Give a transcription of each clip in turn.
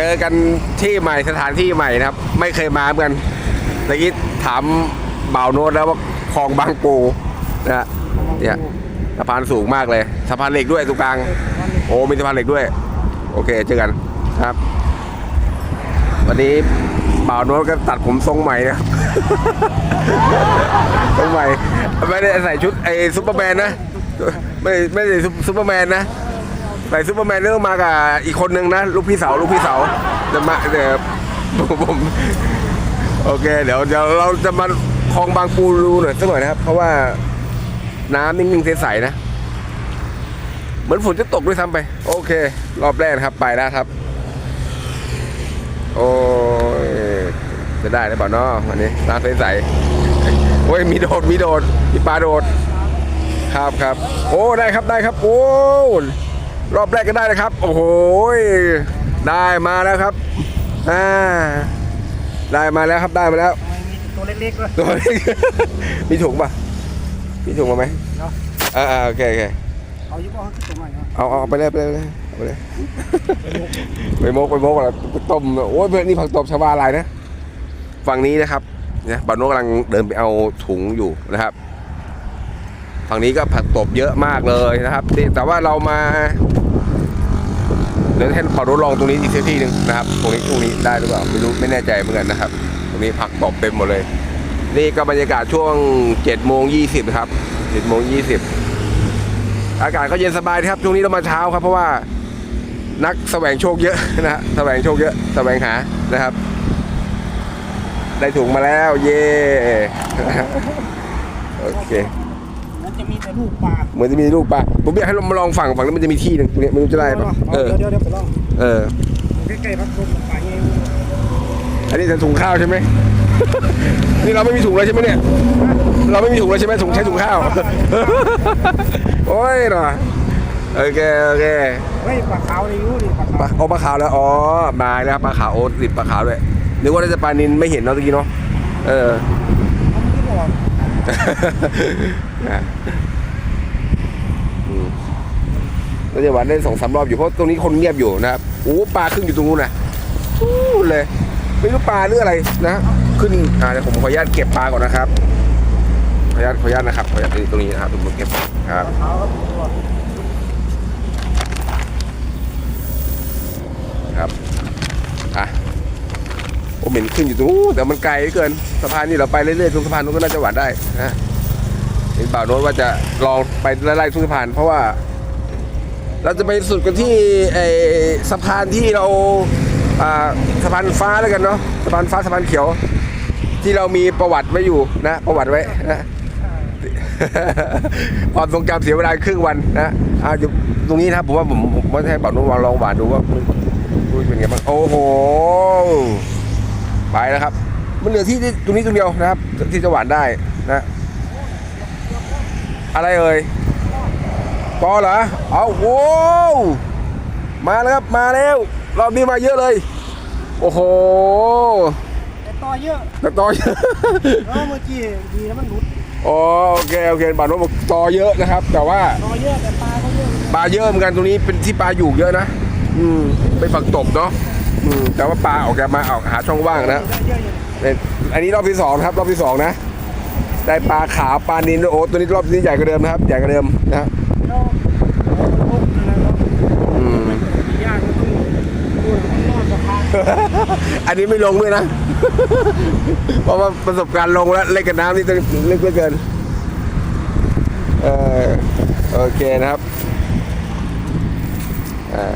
เจอกันที่ใหม่สถานที่ใหม่นะครับ ไม่เคยมาเหมือนกันตะกี้ถามบ่าวโน้ตแล้วว่าคลองบางปูนะฮะเนี่ยสะพานสูงมากเลยสะพานเหล็กด้วยตรงกลาง โอ้มีสะพานเหล็กด้วย โอเคเจอกันครับ วันนี้บ่าวโน้ตก็ตัดผมทรงใหม่นะทรงใหม่ไม่ได้ใส่ชุดไอ้ซุปเปอร์แมนนะ ไม่ไม่ได้ซุปซุปเปอร์แมนนะ ใส่ซุปเปอร์แมนนี่ต้องมากับอีกคนนึงนะลูกพี่เสาลูกพี่เสาจะมาเดี๋ยวผมโอเค เดี๋ยวเดี๋ยวเราจะมาคลองบางปูรูหน่อยสักหน่อยนะครับ เพราะว่าน้ำนิ่งๆใสๆนะ เหมือนฝนจะตกด้วยซ้ำไป โอเค รอบแรกนะครับไปแล้วครับ โอ้ยจะได้หรือเปล่านาะวันนี้น้ำใสๆโอ้ยมีโดดมีโดดมีปลาโดด ครับครับโอ้ได้ครับได้ครับโอ้ รอบแรกก็ได้นะครับ โอ้โหยได้มาแล้วครับอ่าได้มาแล้วครับได้มาแล้วตัวเล็กๆเลยตัวนี้มีถุงป่ะมีถุงมาไหมเนาะอ่าอ่าโอเคโอเคเอายุบเอาขึ้นตรงไหนเนาะเอาเอาไปเลยไปเลยไปเลยเอาไปเลยไปโมกไปโมกอะไรไปต้มโอ้ยเพื่อนนี่ผักตบชาวาอะไรนะฝั่งนี้นะครับเนี่ยบานโนกกำลังเดินไปเอาถุงอยู่นะครับ ฝั่งนี้ก็ผักตบเยอะมากเลยนะครับนี่แต่ว่าเรามา เดี๋ยวให้ขอรถลองตรงนี้อีกสักที่หนึ่งนะครับ ตรงนี้ตรงนี้ได้หรือเปล่าไม่รู้ไม่แน่ใจเหมือนกันนะครับ ตรงนี้ผักตบเต็มหมดเลย นี่ก็บรรยากาศช่วง7จ็ดโมงยีนะครับ7จ็ดโมงยีอากาศก็เย็นสบายนะครับ ช่วงนี้เรามาเช้าครับ เพราะว่านักแสวงโชคเยอะนะฮะแสวงโชคเยอะแสวงหานะครับ ได้ถุงมาแล้ว เย่โอเค จะมีแต่ลูกปลาเหมือนจะมีลูกปลาผมอยากให้เรามาลองฝั่งฝั่งนั้นมันจะมีที่หนึ่งตรงเนี้ยไม่รู้จะได้ปะเออเดี๋ยวเดี๋ยวไปลองเออใกล้ๆพักลมปลาเงี้ยอันนี้จะถุงข้าวใช่ไหม นี่เราไม่มีถุงเลยใช่ไหมเนี่ย เราไม่มีถุงเลยใช่ไหมถุงใช้ถุงข้าว โอ้ยเนาะโอเคโอเคเฮ้ยปลาขาวเลยอยู่ดิปลาปลาขาวโอ้ปลาขาวแล้วอ๋อมาแล้วครับปลาขาวโอ้ติดปลาขาวด้วยนึกว่าน่าจะปลานินไม่เห็นเนาะตะกี้เนาะเออมันก็บอก นะอืมเราจะวันได้สองสามรอบอยู่เพราะตรงนี้คนเงียบอยู่นะครับโอ้ปลาขึ้นอยู่ตรงนู้นนะอู้เลยไม่รู้ปลาหรืออะไรนะขึ้นอ่าเดี๋ยวผมขออนุญาตเก็บปลาก่อนนะครับขออนุญาตขออนุญาตนะครับขออนุญาตตรงนี้นะครับผมเก็บครับขาวครับครับ โอ้เหม็นขึ้นอยู่ตรงนู้นแต่มันไกลเกินสะพานนี่เราไปเรื่อยๆตรงสะพานนู้นก็น่าจะหวานได้นะเห็นบ่าวโน้ตว่าจะลองไปไล่ๆทุกสะพาน เพราะว่า เราจะไปสุดกันที่ไอ้สะพานที่เราอ่าสะพานฟ้าแล้วกันเนาะสะพานฟ้าสะพานเขียว ที่เรามีประวัติไว้อยู่นะ ประวัติไว้นะความทรงจำเสียเวลาครึ่งวันนะอ่าอยู่ตรงนี้นะผมว่าผมผมว่าให้บ่าวโน้ตลองหวานดูว่ามันเป็นไงบ้างโอ้โห ไปแล้วครับ มันเหลือที่ที่ตรงนี้ตรงเดียวนะครับ ที่จะหวานได้นะ อะไรเอ่ยปอเหรอเอาโว้วมาแล้วครับมาแล้วรอบนี้มาเยอะเลย โอ้โหแต่ต่อเยอะแต่ต่อเยอะแล้วเมื่อกี้ดีแล้วมันหลุดอ๋อโอเคโอเคบาโนบอกต่อเยอะนะครับ แต่ว่าต่อเยอะแต่ปลาเขาเยอะปลาเยอะเหมือนกันตรงนี้เป็นที่ปลาอยู่เยอะนะ อืมเป็นฝักตบเนาะ อืมแต่ว่าปลาออกมาออกหาช่องว่างนะเนี่ยอันนี้รอบที่สองครับ รอบที่สองนะ ได้ปลาขาวปลานินด้วยโอ้ตัวนี้รอบนี้ใหญ่กว่าเดิมนะครับ ใหญ่กว่าเดิมนะแล้วพวกอะไรเนาะอืมยากก็ต้องดูมันนี้ไม่ลงด้วยนะ เพราะว่าประสบการณ์ลงแล้วเล่นกับน้ำนี่ต้องลึกเหลือเกิน เออโอเคนะครับ อ่า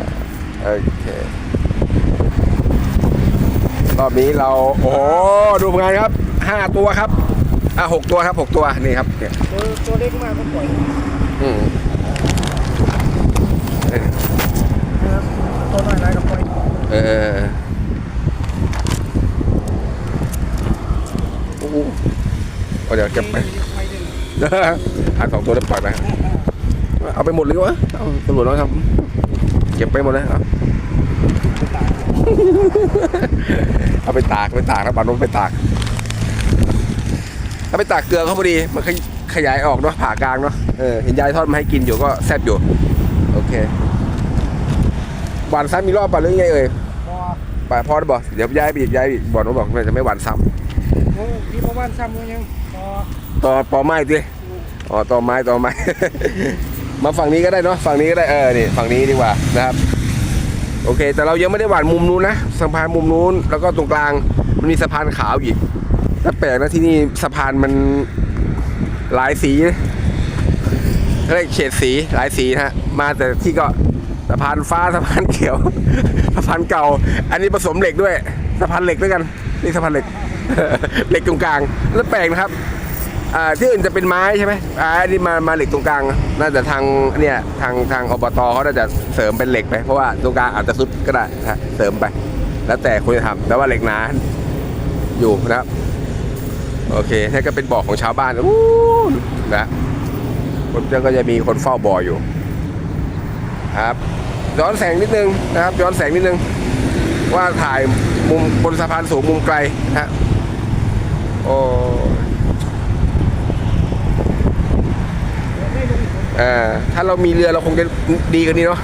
โอเค รอบนี้เราโอ้โหดูผลงานครับห้าตัวครับอะหกตัวครับหกตัวนี่ครับเนี่ยตัวตัวเล็กมากก็ปล่อยอืมเออนะครับตัวน้อยไรก็ปล่อยเออโอ้โหเอาเดี๋ยวเก็บไปไปเดินหาสองตัวแล้วปล่อยไปเอาไปหมดเลยวะเอาตำรวจน้อยครับ เก็บไปหมดเลยเอา เอาไปตากไปตากนะปานนไปตากเอาไปตากเกลือเขาพอดีมันขยขยายออกเนาะผ่ากลางเนาะเออเห็นยายทอดมาให้กินอยู่ก็แซ่บอยู่ โอเคหวานซ้ำมีรอบป่ะหรือยังไงเอ่ยพอไปพอได้บอกเดี๋ยวย้ายไปอีกย้ายไปอีกบอกน้องบอกมันจะไม่หวานซ้โอ้พี่ประวันซ้ำกันยังพอำต่อต่อไม้ดิอ๋อต่อไม้ต่อไม้ มาฝั่งนี้ก็ได้เนาะฝั่งนี้ก็ได้เออนี่ฝั่งนี้ดีกว่านะครับ โอเค แต่เรายังไม่ได้หวานมุมนู้นนะสะพานมุมนู้น แล้วก็ตรงกลางมันมีสะพานขาวอีกแต่แปลกนะที่นี่สะพานมันหลายสีเรียกเฉดสีหลายสีฮะ มาแต่ที่ก็สะพานฟ้าสะพานเขียวสะพานเก่า อันนี้ผสมเหล็กด้วยสะพานเหล็กด้วยกัน นี่สะพานเหล็กเหล็กตรงกลางแล้วแปลกนะครับ อ่าที่อื่นจะเป็นไม้ใช่ไหมอ่าอันนี้มามาเหล็กตรงกลาง น่าจะทางเนี่ยทางทางอบตเขาน่าจะเสริมเป็นเหล็กไปเพราะว่าตรงกลางอาจจะซุดก็ได้นะฮะเสริมไป แล้วแต่คุณจะทำแต่ว่าเหล็กหนาอยู่นะครับ โอเคนี่ก็เป็นบ่อของชาวบ้านอู้นะคนก็จะมีคนเฝ้าบ่ออยู่ ครับย้อนแสงนิดนึงนะครับ ย้อนแสงนิดนึง ว่าถ่ายมุมบนสะพานสูงมุมไกลนะฮะโอ้ อ่อถ้าเรามีเรือเราคงจะดีกว่านี้เนาะ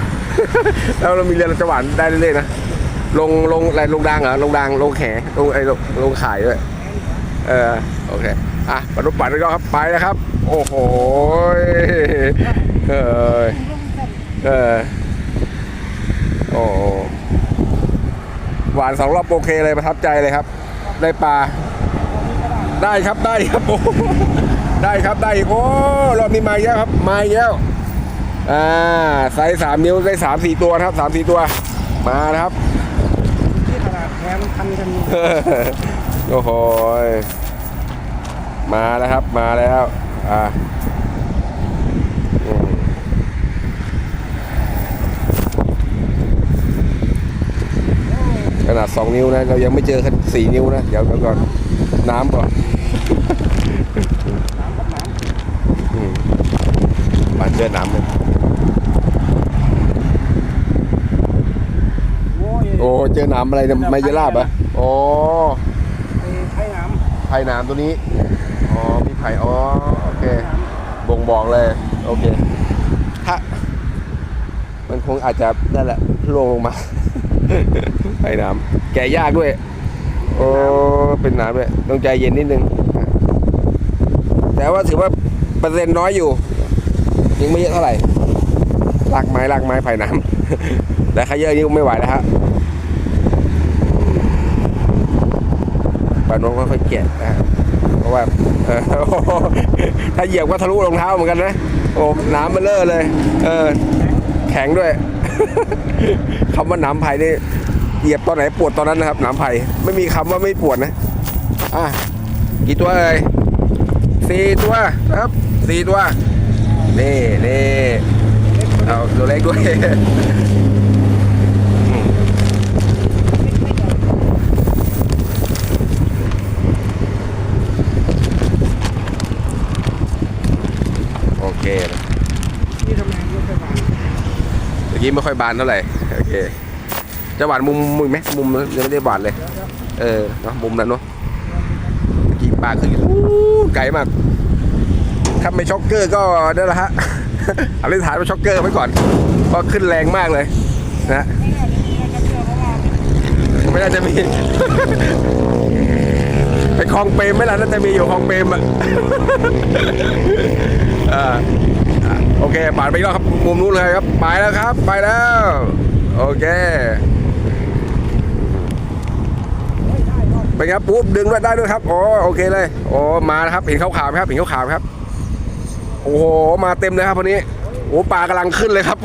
แล้วเรามีเรือเราจะหวานได้เรื่อยๆนะลงลงอะไรลงดังเหรอลงดังลงแขลงไอ้ลงลงขายด้วยเออโอเคอะปนุปันก็ครับไปนะครับ โอ้โหเออเออโอ้หวานสองรอบโอเคเลยประทับใจเลยครับ ได้ปลาได้ครับได้ครับโอ้ ได้ครับได้อีกโอ้รอบนี้มาอีกแล้วครับมาอีกแล้วอ่าไซส์สามนิ้วได้สามสี่ตัวนะครับสามสี่ตัว มานะครับที่ตลาดแถมทันกันโอ้โหยมาแล้วครับมาแล้วอ่าอืมขนาดสองนิ้วนะเรายังไม่เจอสี่นิ้วนะ เดี๋ยวเดี๋ยวก่อนน้ำก่อนน้ำกับน้อืม มาเจอน้ำเลยำโอ้ยโอ้เจอน้ำอะไรเนี่ยไม่ยราบอะอ๋อไอ้ไผ่น้ไผ่น้ำตัวนี้ อ๋อ มีไผ่อ๋อ โอเค บ่งบอกเลย โอเคถ้ามันคงอาจจะนั่นแหละล่วงลงมาไผ่น้ำแก่ยากด้วย โอ้ เป็นน้ำด้วย ต้องใจเย็นนิดนึง แต่ว่าถือว่าเปอร์เซ็นต์น้อยอยู่ ยังไม่เยอะเท่าไหร่ลากไม้ลากไม้ไผ่น้ำแต่ถ้าเยอะนี่ไม่ไหวแล้วฮะปาน้องค่อยๆแกะนะฮะเพราะว่าถ้าเหยียบก็ทะลุรองเท้าเหมือนกันนะโอ้น้ำมันเลอะเลย เออ แข็งด้วยคำว่าหน้ำไผ่นี่เหยียบตอนไหนปวดตอนนั้นนะครับหน้ำไผ่ไม่มีคำว่าไม่ปวดนะอะกี่ตัวเอ่ยสี่ตัวครับสี่ตัว นี่นี่เอาตัวเล็กด้วยโอเคที่ทำงานรถไฟฟ้าเมื่อกี้ไม่ค่อยบานเท่าไหร่โอเคจะหวานมุมมุมไหมมุมยังไม่ได้หวานเลย เออเนาะมุมนั้นเนาะเมื่อกี้ปลาขึ้นอู้ไกลมาก ถ้าไม่ช็อกเกอร์ก็นั่นแหละฮะเอาเล่นฐานมาช็อกเกอร์ไว้ก่อนเพราะขึ้นแรงมากเลยนะไม่น่าจะมีไปคลองเปรมไม่ล่ะน่าจะมีอยู่คลองเปรมอะอ่าโอเคผ่านไปแล้วครับมุมนู้นเลยครับ ไปแล้วครับ ไปแล้ว โอเคเป็นไงครับปุ๊บดึงด้วยได้ด้วยครับโอ้โอเคเลยโอ้มาแล้วครับเห็นขาวๆไหมครับเห็นขาวๆไหมครับ อ้โหมาเต็มเลยครับวันนี้โอ้ปลากำลังขึ้นเลยครับ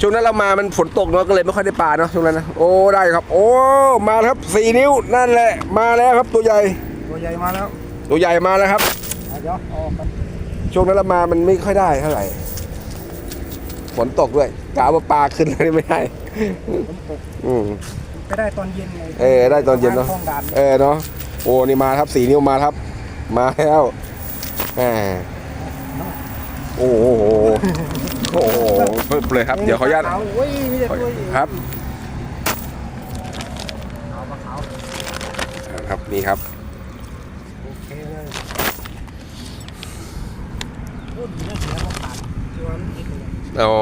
ช่วงนั้นเรามามันฝนตกเนาะก็เลยไม่ค่อยได้ปลาเนาะช่วงนั้นนะโอ้ได้ครับ โอ้มาแล้วครับสี่นิ้วนั่นแหละมาแล้วครับตัวใหญ่ ตัวใหญ่มาแล้วตัวใหญ่มาแล้วครับอะเดี๋ยวเอาออกกันช่วงนั้นเรามามันไม่ค่อยได้เท่าไหร่ฝนตกด้วยกะว่าปลาขึ้นเลยไม่ได้ผมตกอืมไปได้ตอนเย็นเลยเออได้ตอนเย็นเนาะคลองด่านเออเนาะโอ้นี่มาครับสี่นิ้วมาครับ มาแล้ว แหมโอ้โหโอ้โหปึ๊บเลยครับ เดี๋ยวขออนุญาตขาวโอ้ยมีแต่ตัวครับขาวปลาขาวครับนี่ครับโอเคเลยโอ้ดีนะเสียเขาขาดที่ว่ามันติดเลยอ๋อ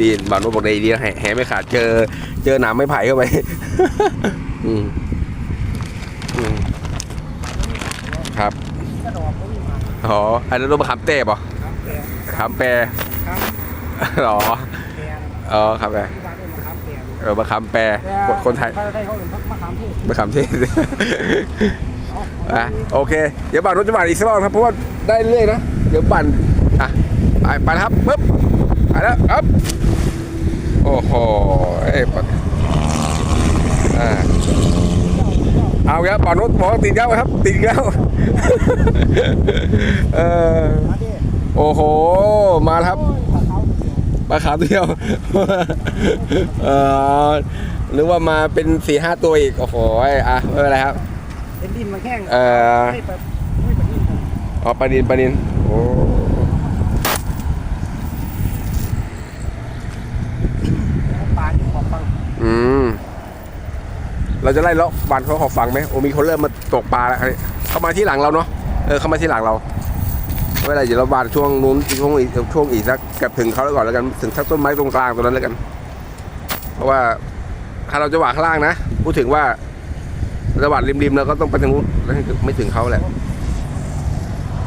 ดีบานโนบอกดีดีแหแหไม่ขาดเจอ เจอหนามไม่ไผ่เข้าไป อืมอืมครับ กระดอกก็วิ่งมา อ๋อ อันนั้นรถมะขามเต้ป่ะครับแปรขามแปรครับอ๋อแปรอ๋อครับแปรที่บ้านเรียกมะขามแปรเออมะขามแปรคนคนไทยเขาได้เขาเป็นมะขามเทศมะขามเทศเอาอะโอเค เดี๋ยวบั่นรถจะบั่นอีกสักรอบครับ เพราะว่าได้เรื่อยนะ เดี๋ยวบั่นอะไปไปแล้วครับปึ๊บไปแล้วครับ โอ้โหเอ้ยปัดอ่าเอาครับบั่นรถบอกว่าติดแล้วครับ ติดแล้ว เออมาดิโอ้โห มาแล้วครับโอ้ยเขาเขาเดียวปลาขาวตัวเดียวเออหรือว่ามาเป็นสี่ห้าตัวอีก โอ้โหอะไม่เป็นไรครับเป็นดินมันแห้งเอ่อให้แบบให้แบบนี้อ๋อปลานินปลานินโอ้ปลาที่ขอบฟังอืม เราจะไล่เลาะบานเขาขอฟังไหมโอ้มีคนเริ่มมาตกปลาแล้ว เข้ามาที่หลังเราเนาะเออเข้ามาที่หลังเราไม่เป็นไรเดี๋ยวเราบานช่วงนู้นช่วงอีกช่วงอีกสักเกับถึงเขาแล้วก่อนแล้วกันถึงสักต้นไม้ตรงกลางตรงนั้นแล้วกัน เพราะว่าถ้าเราจะหวานข้างล่างนะพูดถึงว่าระหว่างริมๆเราก็ต้องไปทางนู้นแล้วไม่ถึงเขาแหละ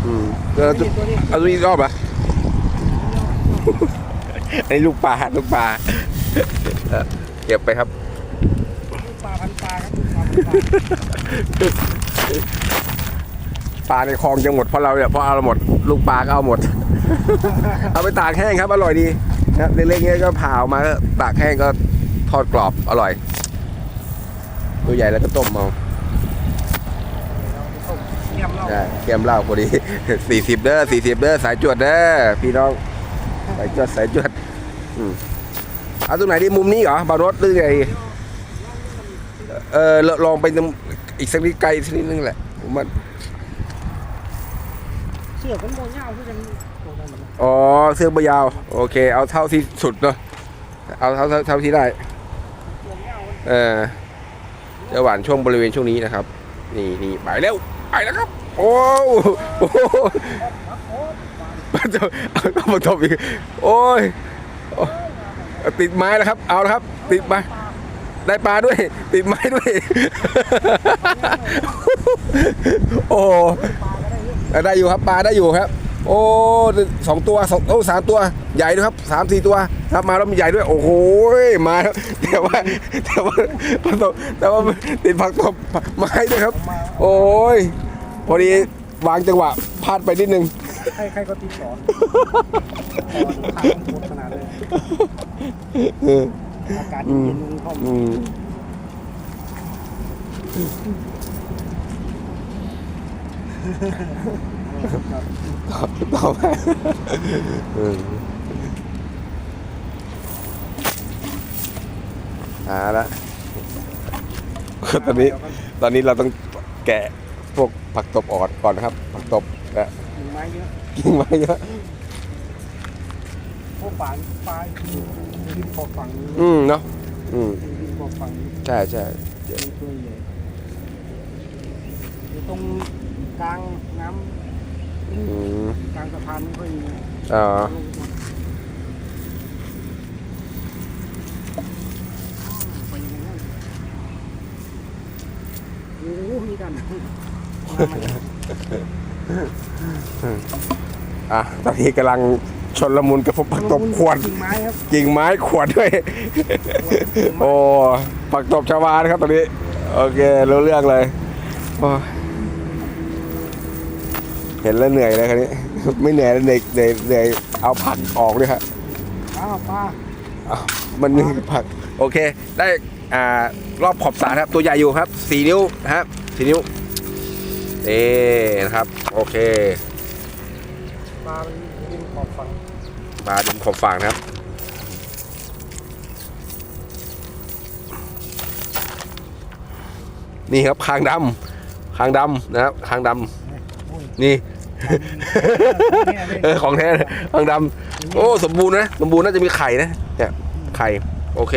อืมเออเอาตัวนี้อีกรอบเหรอไอ้ลูกปลาลูกปลาเก็บไปครับปลาพันปลาครับ ปลาพันปลาปลาในคลองยังหมดเพราะเราเนี่ยเพราะเอาเราหมดลูกปลาก็เอาหมด เอาไปตากแห้งครับ อร่อยดีนะเล็กๆเงี้ยก็ผ่าออกมาก็ตากแห้งก็ทอดกรอบอร่อย ตัวใหญ่แล้วก็ต้มเอาเยี่ยมเราใช่เกมเหล้าพอดีสี่สิบเด้อสี่สิบเด้อสายจวดเด้อพี่น้องสายจวดสายจวดอืมเอาตรงไหนดีมุมนี้เหรอบารถหรือไงเออลองไปตรงอีกสักนิดไกลสักนิดนึงแหละผมว่า เชือกมันโบยาวคือจะโตได้หมดอ๋อเสื้อบยาว โอเค เอาเท่าที่สุดเนาะเอาเท่าเท่าเท่าที่ได้โบยาวมันเออจะหวานช่วงบริเวณช่วงนี้นะครับ นี่นี่ไปเร็วไปแล้วครับ โอ้โหมาจบเอามาจบอีกโอ้ยโอ้ติดไม้แล้วครับ เอาแล้วครับ ติดไม้ได้ปลาด้วย ติดไม้ด้วย โอ้ ได้อยู่ครับปลาได้อยู่ครับ โอ้สองตัวสองโอ้สามตัวใหญ่ด้วยครับสามสี่ตัวครับมาแล้วมีใหญ่ด้วย โอ้โหมาแล้วแต่ว่าแต่ว่าแต่ว่าติดผักตบไม้ด้วยครับ โอ้ยพอดีวางจังหวะพลาดไปนิดนึงใครใครก็ติดต่อต่อทางโคตรขนาดเลยเอออากาศเย็นๆมันเข้า อืมต่อต่อไปเอออ่าละตอนนี้ตอนนี้เราต้องแกะพวกผักตบออดก่อนนะครับ ผักตบและกิ่งไม้เยอะกิ่งไม้เยอะพวกปลาปลาริมขอบฝั่งนี้อืมเนาะอืมริมขอบฝั่งนี้ใช่ใช่ตัวใหญ่ตรง กลางน้ำอืมกลางสะพานไม่ค่อยมีอ๋อไปยังไงนั่นโอ้โหมีกันอะตอนนี้กำลังชนละมุนกับพวกผักตบขวดกิ่งไม้ครับกิ่งไม้ขวดด้วย โอ้ผักตบชาวานะครับตอนนี้ โอเครู้เรื่องเลยโอ้ย เห็นแล้วเหนื่อยเลยครับนี้ ไม่เหนื่อยแล้วเหนื่อยเหนื่อยเหนื่อยเอาผักออกด้วยครับอ้าวปลาอ้าวมันมีผัก โอเค ได้อ่ารอบขอบสระครับ ตัวใหญ่อยู่ครับสี่นิ้วนะครับสี่นิ้วเอ๊นะครับ โอเคปลามันริมขอบฝั่งมาดินขอบฝั่งนะครับนี่ครับคางดำคางดำนะครับคางดำนี่ เออของแท้เลยคางดำโอ้สมบูรณ์นะสมบูรณ์น่าจะมีไข่นะเนี่ยไข่โอเค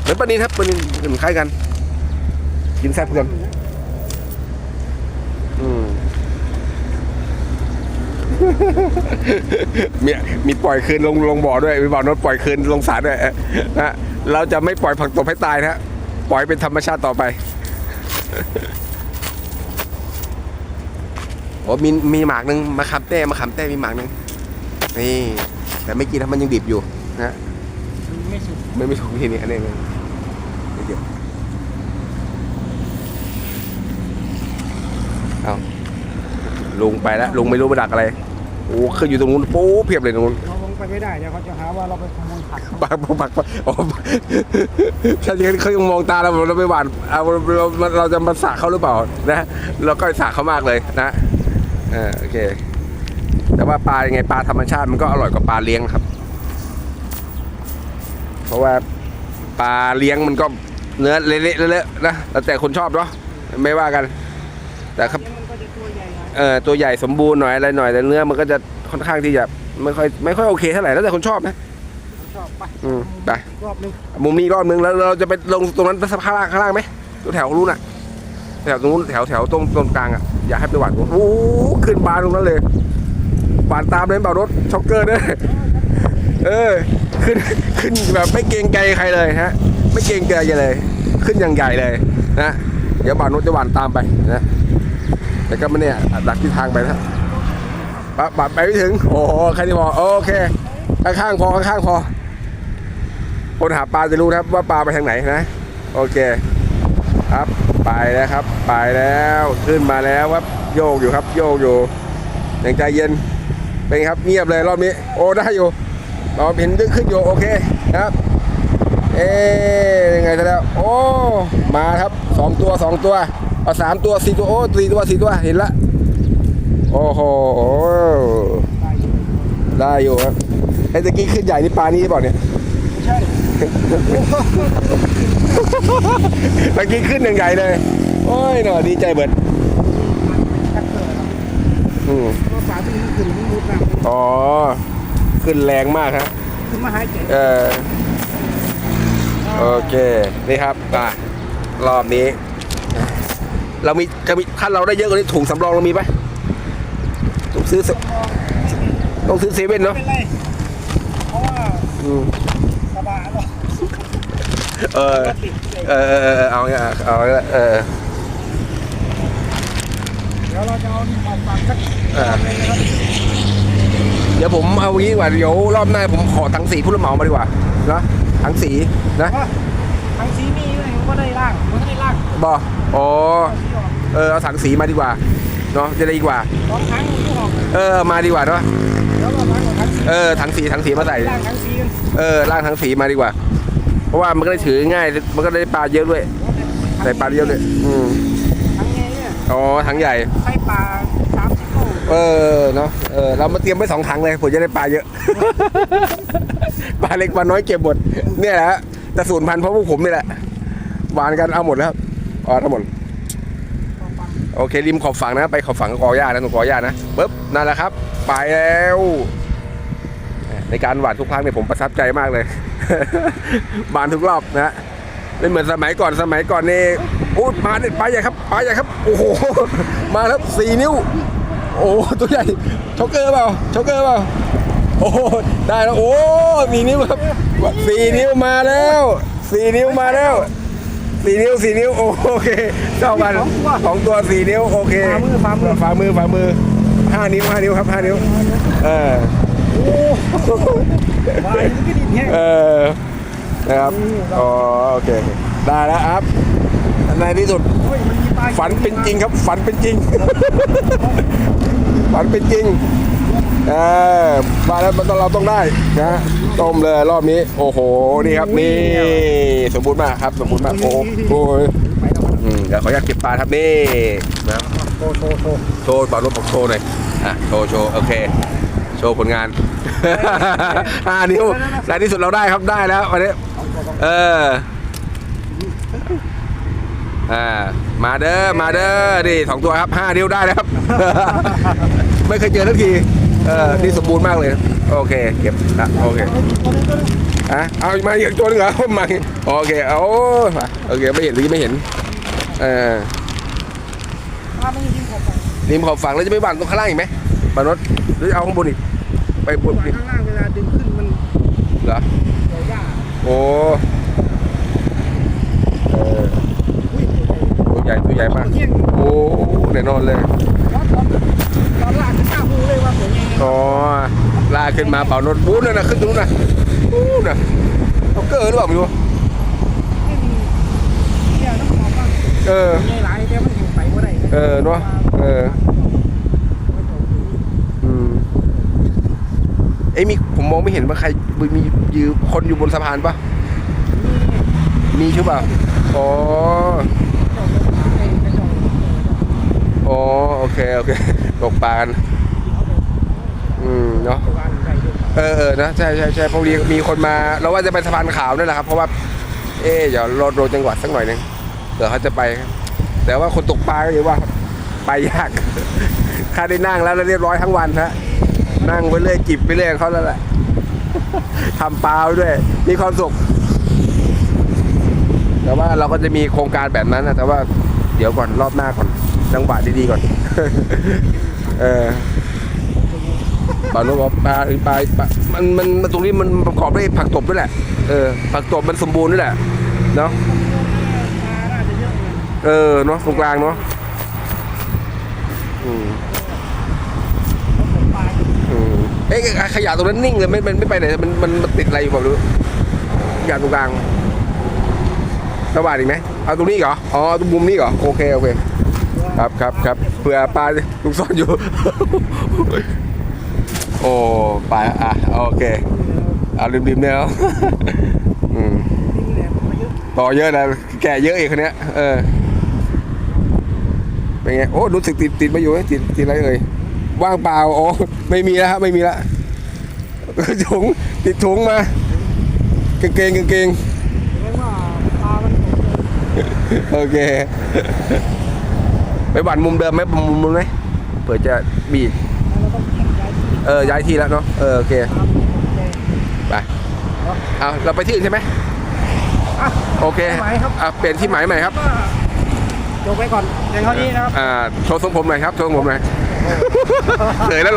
เหมือนปลานินครับปลานินเหมือนคล้ายกัน กินแซ่บกันอืมมีมีปล่อยคืนลงลงบ่อด้วยมีบ่อนดปล่อยคืนลงสระด้วยนะเราจะไม่ปล่อยผักตบให้ตายนะฮะปล่อยเป็นธรรมชาติต่อไปโอ้มีมีหมากหนึ่งมะขามเต้มะขามเต้มีหมากหนึ่งนี่แต่ไม่กินนะมันยังดิบอยู่นะไม่สุดไม่ไม่ถูกที่นี่อันนี้มันนิดเดียวเอาลุงไปแล้วลุงไม่รู้ไปดักอะไรโอ้ขึ้นอยู่ตรงนู้นปู๊เพียบเลยตรงนู้นเราลงไปไม่ได้เดี๋ยวเขาจะหาว่าเราไปขโมยผักปักปักปักปักอ๋อถ้าอย่างนั้นเขายังมองตาเราเราไม่หวานเอาเราเราจะมาสาเขาหรือเปล่านะเราก็สาเขามากเลยนะ เออโอเค แต่ว่าปลายังไงปลาธรรมชาติมันก็อร่อยกว่าปลาเลี้ยงครับ เพราะว่าปลาเลี้ยงมันก็เนื้อเละๆเลอะๆนะแล้วแต่คนชอบเนาะไม่ว่ากัน แต่ครับมันก็จะตัวใหญ่หน่อยเออตัวใหญ่สมบูรณ์หน่อยอะไรหน่อยแต่เนื้อมันก็จะค่อนข้างที่จะไม่ค่อยไม่ค่อยโอเคเท่าไหร่แล้วแต่คนชอบนะชอบไปอืมไปรอบนึงมุมนี้อีกรอบนึงแล้วเราจะไปลงตรงนั้นข้างล่างข้างล่างไหมตัวแถวนู้นน่ะแถวตรงนู้นแถวแถวตรงตรงกลางอะอยากให้ไปหวานโอ้โหขึ้นบานตรงนั้นเลยหวานตามเลยเปล่ารถช็อกเกอร์ด้อเออ ขึ้นขึ้นแบบไม่เกรงใจใครเลยฮะ ไม่เกรงใจเลย ขึ้นอย่างใหญ่เลยนะเดี๋ยวบานุชจะหวานตามไปนะแต่ก็ไม่เนี่ยดักที่ทางไปนะปะปะไปไม่ถึง โอ้โหแค่นี้พอโอเคข้างๆพอข้างๆพอคนหาปลาจะรู้นะครับว่าปลาไปทางไหนนะ โอเคครับ ไปแล้วครับ ไปแล้วขึ้นมาแล้วครับโยกอยู่ครับ โยกอยู่อย่างใจเย็นเป็นครับเงียบเลยรอบนี้ โอ้ได้อยู่เราเห็นดึงขึ้นอยู่โอเคนะครับ เอ๊ยังไงซะแล้ว โอ้มาครับสองตัวสองตัวเอาสามตัวสี่ตัวโอ้สี่ตัวสี่ตัวเห็นละโอ้โหได้อยู่ครับไอ้ตะกี้ขึ้นใหญ่นี่ปลานี่หรือเปล่าเนี่ยไม่ใช่ เมื่อกี้ขึ้นอย่างใหญ่เลย โอ้ยหน่อดีใจเบิดชักเกิดอืมเพราะฝาที่มันขึ้นมันมุดน้อ๋อ ขึ้นแรงมากครับำขึ้นมาหายใจเออโอเค นี่ครับอะรอบนี้ เรามีจะมีถ้าเราได้เยอะกว่านี้ถุงสำรองเรามีไหมต้องซื้อเซต้องซื้อเซเว่นไม่เนาะเป็นไรเพราะว่า อืม กระบะเรา เออเออ เออเออเอาเนี่ยเอาเนี่ยเออเดี๋ยวเราจะเอามาฟังสักเออรอบนึงนะครับเดี๋ยวผมเอางี้ดีกว่าเดี๋ยวรอบหน้าผมขอถังสีผู้รับเหมามาดีกว่านะถังสีนะเพราะทางสีมีอยู่ไหนผมก็ได้ล่างผมก็ได้ล่างบออ๋อที่ออกเออเอาถังสีมาดีกว่าเนาะจะได้ดีกว่า สองครั้งที่ออกเออมาดีกว่าเนาะแล้วก็ล้างของทางสีเออถังสีถังสีมาใส่ ล่างทางสีกัน เออล่างถังสีมาดีกว่า เพราะว่ามันก็ได้ถือง่าย มันก็ได้ปลาเยอะด้วยใส่ปลาเยอะเลยอืมทางไงเนี่ยอ๋อถังใหญ่ใส่ปลาสามสิบโลเออเนาะเออเรามาเตรียมไว้สองถังเลยผมจะได้ปลาเยอะ ปลาเล็กปลาน้อยเก็บหมดเนี่ยแหละฮะแต่สูญพันธุ์เพราะพวกผมนี่แหละหวานกันเอาหมดแล้วครับอ๋อทั้งหมดโอเคริมขอบฝั่งนะ ไปขอบฝั่งกอหญ้านะตรงกอหญ้านะปึ๊บนั่นแหละครับ ไปแล้ว ในการหวานทุกครั้งเนี่ยผมประทับใจมากเลยหวานทุกรอบนะไม่เหมือนสมัยก่อนสมัยก่อนนี่โอ้มาเนี่ยปลาใหญ่ครับปลาใหญ่ครับโอ้โหมาแล้วสี่นิ้ว โอ้ตัวใหญ่ช็อกเกอร์เปล่าช็อกเกอร์เปล่าโอ้ได้แล้วโอ้สี่นิ้วครับสี่นิ้วมาแล้วสี่นิ้วมาแล้วสี่นิ้วสี่นิ้วโอเคเจ้ากันสองตัวสี่นิ้วโอเคฝ่ามือฝ่ามือฝ่ามือฝ่ามือห้านิ้วห้านิ้วครับห้านิ้วเออ วายมันก็ดินแห้งเออนะครับอ๋อโอเค ได้แล้วครับในที่สุด ฝันเป็นจริงครับ ฝันเป็นจริง ฝันเป็นจริงเออมาแล้วมันต้องเราต้องได้นะต้มเลยรอบนี้ โอ้โหนี่ครับนี่สมบูรณ์มากครับ สมบูรณ์มากโอ้โหอยไปแล้วมันเดี๋ยวขออนุญาตเก็บปลาครับนี่นะครับโตโตโตโชว์บอลรถผมโชว์หน่อยอะโชว์โชว์โอเค โชว์ผลงานห้านิ้วในที่สุดเราได้ครับได้แล้ววันนี้เอออ่ามาเด้อมาเด้อนี่สองตัวครับห้านิ้วได้แล้วครับ ไม่เคยเจอทักทีเออนี่สมบูรณ์มากเลย โอเค เก็บนะโอเคอะเอามาอีกตัวหนึงเหรอมาอีกโอเคเอามาโอเคไม่เห็นหรือไม่เห็นเออปลามันยิงขอบไปริมขอบฝั่งแล้วจะไปหวานตรงข้างล่างอีกไหม ไปปานดหรือเอาข้างบนอีกไปบนข้าอีกงล่างเวลาดึงขึ้นมันเหรอเกี่ยวหญ้าโอ้เอออุ้ยตัวใหญ่ตัวใหญ่มากเที่ยงโอ้แน่นอนเลยแล้วตอนตอนลากขึ้นหน้าหูเลยว่าผมยังไงอ๋อลากขึ้นมาเป่ารถบู๊นั่นนะขึ้นตรงนู้นนะบู๊น่ะเขาเกิดหรือเปล่าไม่รู้ไม่มีเนี่ยน้ำหอมบ้างเออใหญ่หลายแต่มันอยู่ไปบ่ได้เออเนอะเอออืมเอ้ยมีผมมองไม่เห็นว่าใครมียืนคนอยู่บนสะพานปะมีใช่ปะอ๋ออ๋อโอเคโอเคตกปลากันอืมเนาะเออเออนะใช่ใช่ใช่พอดีมีคนมาเราว่าจะไปสะพานขาวนั่นแหละครับ เพราะว่า เอ๊ะเดี๋ยวรอโดนจังหวัดสักหน่อยหนึงเดี๋ยวเขาจะไป แต่ว่าคนตกปลาก็อย่างว่าไปยากค่าได้นั่งแล้วแล้วเรียบร้อยทั้งวันฮะ นั่งไปเรื่อยจิบไปเรื่อยเขาแล้วแหละทำปลาวด้วย มีความสุข แต่ว่าเราก็จะมีโครงการแบบนั้นนะแต่ว่าเดี๋ยวก่อนรอบหน้าก่อนจังหวะดีๆก่อน เออปลาโลบอกปลาปลาปลามันมันตรงนี้มันประกอบด้วยผักตบด้วยแหละ เออ ผักตบมันสมบูรณ์ด้วยแหละ เนาะเออ เนาะตรงกลางเนาะอือืม เอ๊ะขยะตรงนั้นนิ่งเลยไม่มันไม่ไปไหนมันมันติดอะไรอยู่เปล่ารู้ขยะตรงกลางสว่างอีกไหมเอาตรงนี้เหรออ๋อตรงมุมนี้เหรอโอเคโอเค ครับครับครับเผื่อปลาลูกซ่อนอยู่ โอ้ปลาอะโอเคเอาริมๆเนี่ยเอาอืมต่อเยอะนะแก่เยอะอีกคนเนี้ยเออเป็นไงโอ้รู้สึกติดติดมาอยู่ไหมติดติดอะไรเอ่ย ว่างเปล่าโอ้ไม่มีแล้วครับไม่มีแล้วถุงติดถุงมากางเกงกางเกงโอเค ไปหวันมุมเดิมไหมมุมมุมไหมเผื่อจะบีดเออย้ายที่แล้วเนาะเออโอเคไปเอาเราไปที่อื่นใช่ไหมโอเคที่หมายครับอะเปลี่ยนที่หมายใหม่ครับจบไปก่อนอย่างเท่านี้นะครับอ่าโชว์ทรงผมหน่อยครับโชว์ทรงผมหน่อย เหนื่อยแล้วเหรอ